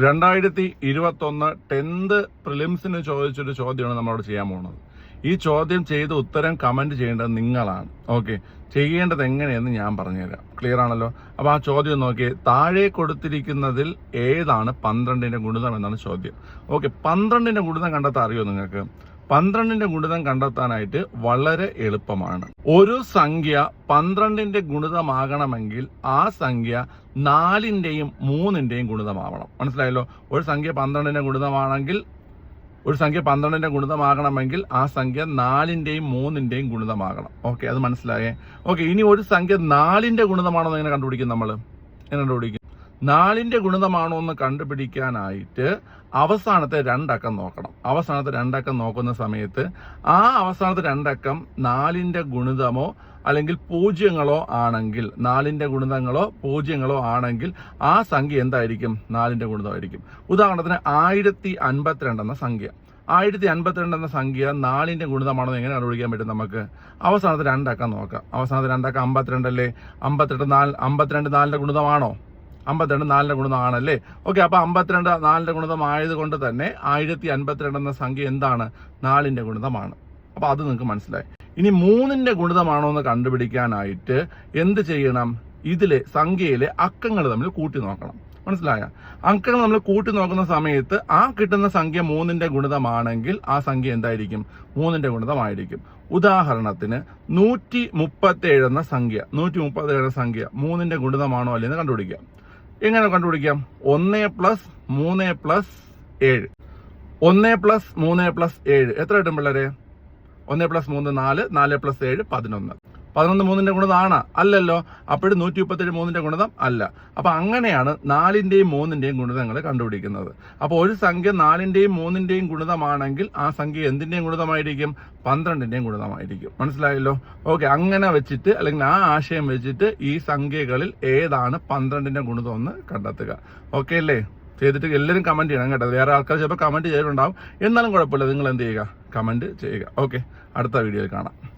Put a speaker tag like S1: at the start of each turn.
S1: രണ്ടായിരത്തി ഇരുപത്തൊന്ന് ടെൻത്ത് പ്രിലിംസിന് ചോദിച്ചൊരു ചോദ്യമാണ് നമ്മളോട് ചെയ്യാൻ പോകുന്നത്. ഈ ചോദ്യം ചെയ്ത് ഉത്തരം കമന്റ് ചെയ്യേണ്ടത് നിങ്ങളാണ്. ഓക്കെ. ചെയ്യേണ്ടത് എങ്ങനെയെന്ന് ഞാൻ പറഞ്ഞുതരാം. ക്ലിയർ ആണല്ലോ? അപ്പൊ ആ ചോദ്യം നോക്കി താഴെ കൊടുത്തിരിക്കുന്നതിൽ ഏതാണ് പന്ത്രണ്ടിന്റെ ഗുണിതം എന്നാണ് ചോദ്യം. ഓക്കെ. പന്ത്രണ്ടിന്റെ ഗുണിതം കണ്ടെത്താൻ അറിയോ നിങ്ങൾക്ക്? പന്ത്രണ്ടിന്റെ ഗുണിതം കണ്ടെത്താനായിട്ട് വളരെ എളുപ്പമാണ്. ഒരു സംഖ്യ പന്ത്രണ്ടിന്റെ ഗുണിതമാകണമെങ്കിൽ ആ സംഖ്യ നാലിന്റെയും മൂന്നിന്റെയും ഗുണിതമാവണം. മനസ്സിലായല്ലോ? ഒരു സംഖ്യ പന്ത്രണ്ടിന്റെ ഗുണിതമാണെങ്കിൽ ഒരു സംഖ്യ പന്ത്രണ്ടിന്റെ ഗുണിതമാകണമെങ്കിൽ ആ സംഖ്യ നാലിന്റെയും മൂന്നിന്റെയും ഗുണിതമാകണം. ഓക്കെ അത് മനസ്സിലായേ? ഓക്കെ ഇനി ഒരു സംഖ്യ നാലിന്റെ ഗുണിതമാണെന്ന് എങ്ങനെ കണ്ടുപിടിക്കും നമ്മൾ എങ്ങനെ കണ്ടുപിടിക്കും? നാലിന്റെ ഗുണിതമാണോ എന്ന് കണ്ടുപിടിക്കാനായിട്ട് അവസാനത്തെ രണ്ടക്കം നോക്കണം. അവസാനത്തെ രണ്ടക്കം നോക്കുന്ന സമയത്ത് ആ അവസാനത്തെ രണ്ടക്കം നാലിന്റെ ഗുണിതമോ അല്ലെങ്കിൽ പൂജ്യങ്ങളോ ആണെങ്കിൽ നാലിന്റെ ഗുണിതങ്ങളോ പൂജ്യങ്ങളോ ആണെങ്കിൽ ആ സംഖ്യ എന്തായിരിക്കും? നാലിന്റെ ഗുണിതമായിരിക്കും. ഉദാഹരണത്തിന് ആയിരത്തി അൻപത്തിരണ്ട് എന്ന സംഖ്യ. ആയിരത്തി അൻപത്തിരണ്ട് എന്ന സംഖ്യ നാലിന്റെ ഗുണിതമാണെന്ന് എങ്ങനെ കണ്ടുപിടിക്കാൻ പറ്റും നമുക്ക്? അവസാനത്തെ രണ്ടക്കം നോക്കാം. അവസാനത്തെ രണ്ടക്കം അമ്പത്തിരണ്ടല്ലേ? അമ്പത്തിരണ്ട് നാല് അമ്പത്തിരണ്ട് നാലിന്റെ ഗുണിതമാണോ? അമ്പത്തിരണ്ട് നാലിന്റെ ഗുണിതമാണല്ലേ ഓക്കെ അപ്പൊ അമ്പത്തിരണ്ട് നാലിന്റെ ഗുണിതം ആയതുകൊണ്ട് തന്നെ ആയിരത്തി അൻപത്തിരണ്ട് എന്ന സംഖ്യ എന്താണ്? നാലിന്റെ ഗുണിതമാണ്. അപ്പൊ അത് നിങ്ങൾക്ക് മനസ്സിലായി. ഇനി മൂന്നിന്റെ ഗുണിതമാണോ എന്ന് കണ്ടുപിടിക്കാനായിട്ട് എന്ത് ചെയ്യണം? ഇതിലെ സംഖ്യയിലെ അക്കങ്ങൾ തമ്മിൽ കൂട്ടി നോക്കണം. മനസ്സിലായ? അക്കങ്ങൾ നമ്മൾ കൂട്ടി നോക്കുന്ന സമയത്ത് ആ കിട്ടുന്ന സംഖ്യ മൂന്നിന്റെ ഗുണിതമാണെങ്കിൽ ആ സംഖ്യ എന്തായിരിക്കും? മൂന്നിന്റെ ഗുണിതമായിരിക്കും. ഉദാഹരണത്തിന് നൂറ്റി മുപ്പത്തേഴ് എന്ന സംഖ്യ. നൂറ്റി മുപ്പത്തേഴ് സംഖ്യ മൂന്നിന്റെ ഗുണിതമാണോ അല്ലെന്ന് കണ്ടുപിടിക്കാം എങ്ങനെ കണ്ടുപിടിക്കാം? ഒന്ന് പ്ലസ് മൂന്ന് പ്ലസ് ഏഴ്. ഒന്ന് പ്ലസ് മൂന്ന് പ്ലസ് ഏഴ്. എത്ര കിട്ടും പിള്ളേരെ? ഒന്ന് പ്ലസ് മൂന്ന് നാല് നാല് പ്ലസ് ഏഴ് പതിനൊന്ന്. പതിനൊന്ന് മൂന്നിന്റെ ഗുണതാണ്. അല്ലല്ലോ. അപ്പോഴും നൂറ്റി മുപ്പത്തേഴ് മൂന്നിന്റെ ഗുണിതം അല്ല. അപ്പൊ അങ്ങനെയാണ് നാലിന്റെയും മൂന്നിന്റെയും ഗുണിതങ്ങൾ കണ്ടുപിടിക്കുന്നത്. അപ്പോൾ ഒരു സംഖ്യ നാലിന്റെയും മൂന്നിന്റെയും ഗുണിതമാണെങ്കിൽ ആ സംഖ്യ എന്തിന്റെയും ഗുണിതമായിരിക്കും? പന്ത്രണ്ടിന്റെയും ഗുണിതമായിരിക്കും. മനസ്സിലായല്ലോ? ഓക്കെ അങ്ങനെ വെച്ചിട്ട് അല്ലെങ്കിൽ ആ ആശയം വെച്ചിട്ട് ഈ സംഖ്യകളിൽ ഏതാണ് പന്ത്രണ്ടിന്റെ ഗുണിതം എന്ന് കണ്ടെത്തുക. ഓക്കെ അല്ലേ? ചെയ്തിട്ട് എല്ലാവരും കമന്റ് ചെയ്യണം കേട്ടോ. വേറെ ആൾക്കാർ ചിലപ്പോൾ കമന്റ് ചെയ്തിട്ടുണ്ടാവും. എന്നാലും കുഴപ്പമില്ല. നിങ്ങൾ എന്ത് ചെയ്യുക? കമന്റ് ചെയ്യുക. ഓക്കെ അടുത്ത വീഡിയോയിൽ കാണാം.